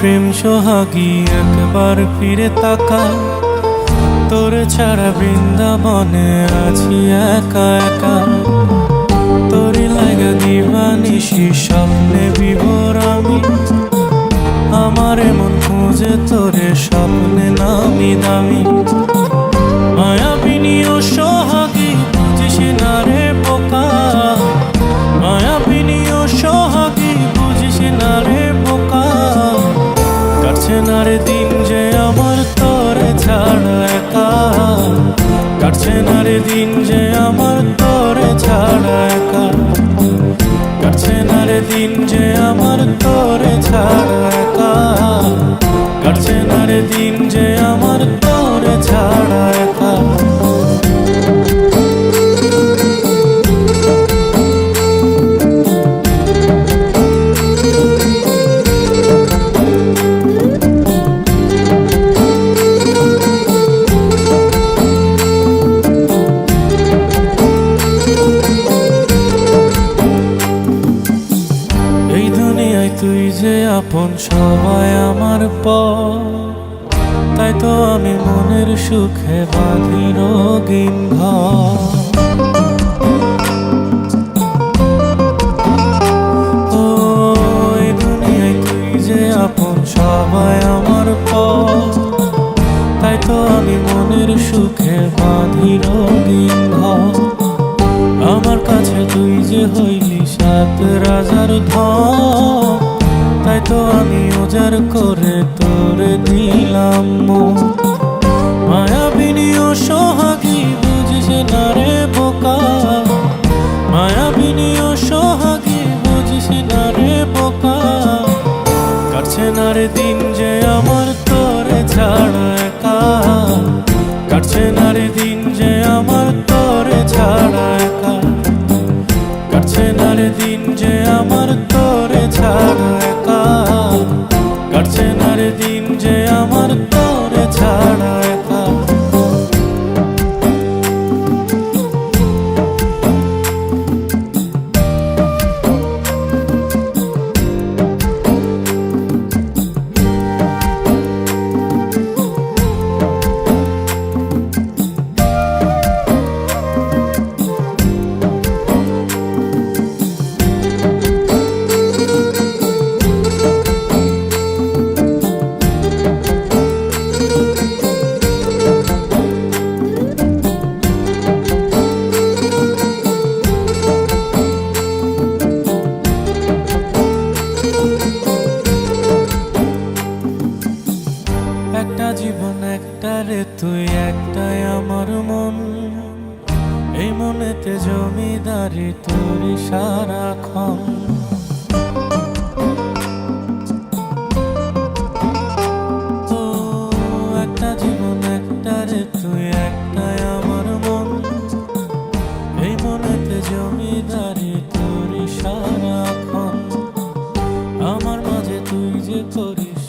প্রেম সোহাগী একবার ফিরে তাকা তোর ছাড়া বৃন্দাবনে আছি একা একা। তোরই লাগা দিবানিসি স্বপ্নে বিভোর আমি। আমার এমন খুঁজে তোরে স্বপ্নে নামি দামি। মায়াবিনী ও সোহাগী, বুঝিস না রে বোকা মায়াবিনী ও সোহাগী না রে দিন যে আমার তরে ছাড়া একা। কাটছে না দিন যে আমার তরে ছাড়া একা। কাটছে না রে দিন যে আমার তরে ছাড়া যে আপন সবাই আমার পর, তাই তো আমি মনের সুখে বাঁধি রোগিন ঘর। আপন সবাই আমার পর, তাই তো আমি মনের সুখে বাঁধি রোগিন ঘর। আমার কাছে তুই যে হইলি সাত রাজার তাই তো আমি ওজার করে তোরে দিলাম মায়াবিনী ও সোহাগী, বুঝিস না রে বোকা। মায়াবিনী ও সোহাগী, বুঝিস না রে বোকা। কাটছে না রে দিন যে আমার তোরে ছাড়া একা। কাটছে না রে দিন যে আমার তোরে ছাড়া একা। কাটছে না রে দিন যে আমার দিন যে আমার তোর ছাড়া রে তুই একটাই আমার মন। এই মনেতে জমিদারি তোর ও, একটা জীবন একটা রে তুই আমার মন। এই মনেতে জমিদারি তোর আমার মাঝে তুই যে করিস